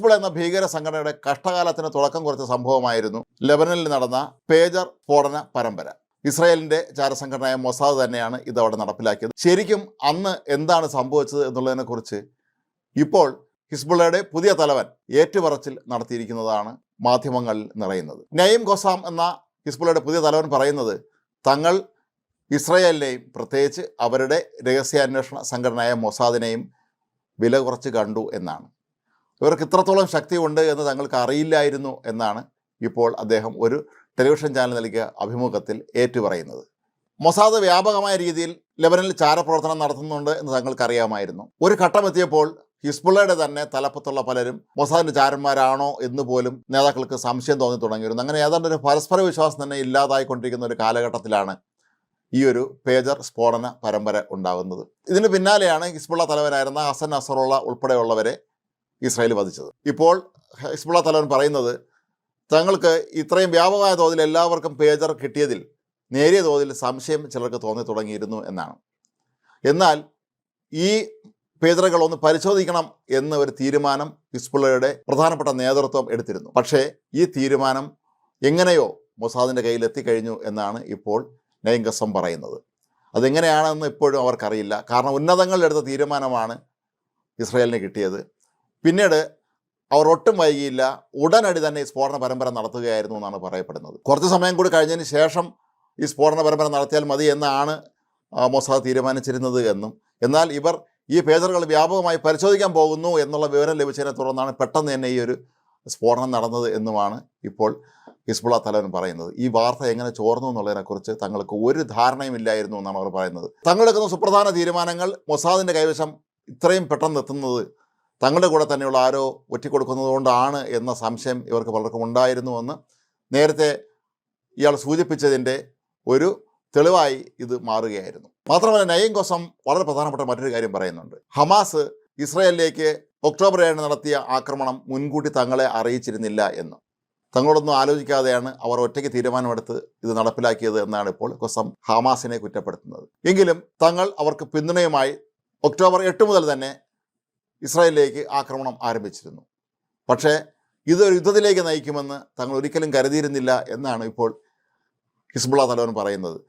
ഹിസ്ബുൾ എന്ന ഭീകര സംഘടനയുടെ കഷ്ടകാലത്തിന് തുടക്കം കുറിച്ച സംഭവമായിരുന്നു ലെബനനിൽ നടന്ന പേജർ സ്ഫോടന പരമ്പര. ഇസ്രായേലിന്റെ ചാരസംഘടനയായ മൊസാദ് തന്നെയാണ് ഇത് അവിടെ നടപ്പിലാക്കിയത്. ശരിക്കും അന്ന് എന്താണ് സംഭവിച്ചത് എന്നുള്ളതിനെക്കുറിച്ച് ഇപ്പോൾ ഹിസ്ബുള്ളയുടെ പുതിയ തലവൻ ഏറ്റുപറച്ചിൽ നടത്തിയിരിക്കുന്നതാണ് മാധ്യമങ്ങളിൽ നിറയുന്നത്. നയീം ഖൊസാം എന്ന ഹിസ്ബുള്ളയുടെ പുതിയ തലവൻ പറയുന്നത് തങ്ങൾ ഇസ്രയേലിനെയും പ്രത്യേകിച്ച് അവരുടെ രഹസ്യാന്വേഷണ സംഘടനയായ മൊസാദിനെയും വില കുറച്ച് കണ്ടു എന്നാണ്. ഇവർക്ക് ഇത്രത്തോളം ശക്തിയുണ്ട് എന്ന് തങ്ങൾക്ക് അറിയില്ലായിരുന്നു എന്നാണ് ഇപ്പോൾ അദ്ദേഹം ഒരു ടെലിവിഷൻ ചാനൽ നൽകിയ അഭിമുഖത്തിൽ ഏറ്റുപറയുന്നത്. മൊസാദ് വ്യാപകമായ രീതിയിൽ ലെബനനിൽ ചാരപ്രവർത്തനം നടത്തുന്നുണ്ട് എന്ന് തങ്ങൾക്കറിയാമായിരുന്നു. ഒരു ഘട്ടം എത്തിയപ്പോൾ ഹിസ്ബുള്ളയുടെ തന്നെ തലപ്പത്തുള്ള പലരും മൊസാദിന്റെ ചാരന്മാരാണോ എന്ന് പോലും നേതാക്കൾക്ക് സംശയം തോന്നി തുടങ്ങിയിരുന്നു. അങ്ങനെ ഏതാണ്ട് ഒരു പരസ്പര വിശ്വാസം തന്നെ ഇല്ലാതായിക്കൊണ്ടിരിക്കുന്ന ഒരു കാലഘട്ടത്തിലാണ് ഈ ഒരു പേജർ സ്ഫോടന പരമ്പര ഉണ്ടാകുന്നത്. ഇതിന് പിന്നാലെയാണ് ഹിസ്ബുള്ള തലവനായിരുന്ന ഹസൻ അസറുള്ള ഉൾപ്പെടെയുള്ളവരെ ഇസ്രായേൽ വധിച്ചത്. ഇപ്പോൾ ഹിസ്ബുള്ള തലവൻ പറയുന്നത് തങ്ങൾക്ക് ഇത്രയും വ്യാപകമായ തോതിൽ എല്ലാവർക്കും പേജർ കിട്ടിയതിൽ നേരിയ തോതിൽ സംശയം ചിലർക്ക് തോന്നി തുടങ്ങിയിരുന്നു എന്നാണ്. എന്നാൽ ഈ പേജറുകൾ ഒന്ന് പരിശോധിക്കണം എന്ന ഒരു തീരുമാനം ഹിസ്ബുള്ളയുടെ പ്രധാനപ്പെട്ട നേതൃത്വം എടുത്തിരുന്നു. പക്ഷേ ഈ തീരുമാനം എങ്ങനെയോ മൊസാദിന്റെ കയ്യിൽ എത്തിക്കഴിഞ്ഞു എന്നാണ് ഇപ്പോൾ നയങ്കസം പറയുന്നത്. അതെങ്ങനെയാണെന്ന് ഇപ്പോഴും അവർക്കറിയില്ല. കാരണം ഉന്നതങ്ങളിലെടുത്ത തീരുമാനമാണ് ഇസ്രായേലിന് കിട്ടിയത്. പിന്നീട് അവർ ഒട്ടും വൈകിയില്ല. ഉടനടി തന്നെ ഈ സ്ഫോടന പരമ്പര നടത്തുകയായിരുന്നു എന്നാണ് പറയപ്പെടുന്നത്. കുറച്ച് സമയം കൂടി കഴിഞ്ഞതിന് ശേഷം ഈ സ്ഫോടന പരമ്പര നടത്തിയാൽ മതി എന്നാണ് മൊസാദ് തീരുമാനിച്ചിരുന്നത് എന്നും. എന്നാൽ ഇവർ ഈ പേജറുകൾ വ്യാപകമായി പരിശോധിക്കാൻ പോകുന്നു എന്നുള്ള വിവരം ലഭിച്ചതിനെ തുടർന്നാണ് പെട്ടെന്ന് തന്നെ ഈ ഒരു സ്ഫോടനം നടന്നത് എന്നുമാണ് ഇപ്പോൾ ഹിസ്ബുള്ള തലവൻ പറയുന്നത്. ഈ വാർത്ത എങ്ങനെ ചോർന്നു എന്നുള്ളതിനെക്കുറിച്ച് തങ്ങൾക്ക് ഒരു ധാരണയും ഇല്ലായിരുന്നു എന്നാണ് അവർ പറയുന്നത്. തങ്ങളെടുക്കുന്ന സുപ്രധാന തീരുമാനങ്ങൾ മൊസാദിന്റെ കൈവശം ഇത്രയും പെട്ടെന്ന് എത്തുന്നത് തങ്ങളുടെ കൂടെ തന്നെയുള്ള ആരോ ഒറ്റിക്കൊടുക്കുന്നതുകൊണ്ടാണ് എന്ന സംശയം ഇവർക്ക് പലർക്കും ഉണ്ടായിരുന്നുവെന്ന് നേരത്തെ ഇയാൾ സൂചിപ്പിച്ചതിന്റെ ഒരു തെളിവായി ഇത് മാറുകയായിരുന്നു. മാത്രമല്ല നയം കോസം വളരെ പ്രധാനപ്പെട്ട മറ്റൊരു കാര്യം പറയുന്നുണ്ട്. ഹമാസ് ഇസ്രയേലിലേക്ക് ഒക്ടോബർ ഏഴിന് നടത്തിയ ആക്രമണം മുൻകൂട്ടി തങ്ങളെ അറിയിച്ചിരുന്നില്ല എന്ന്. തങ്ങളോടൊന്നും ആലോചിക്കാതെയാണ് അവർ ഒറ്റയ്ക്ക് തീരുമാനമെടുത്ത് ഇത് നടപ്പിലാക്കിയത് എന്നാണ് ഇപ്പോൾ കൊസം ഹമാസിനെ കുറ്റപ്പെടുത്തുന്നത്. എങ്കിലും തങ്ങൾ അവർക്ക് പിന്തുണയുമായി ഒക്ടോബർ എട്ട് മുതൽ തന്നെ ഇസ്രായേലിലേക്ക് ആക്രമണം ആരംഭിച്ചിരുന്നു. പക്ഷേ ഇതൊരു യുദ്ധത്തിലേക്ക് നയിക്കുമെന്ന് തങ്ങൾ ഒരിക്കലും കരുതിയിരുന്നില്ല എന്നാണ് ഇപ്പോൾ ഹിസ്ബുള്ള തലവൻ പറയുന്നത്.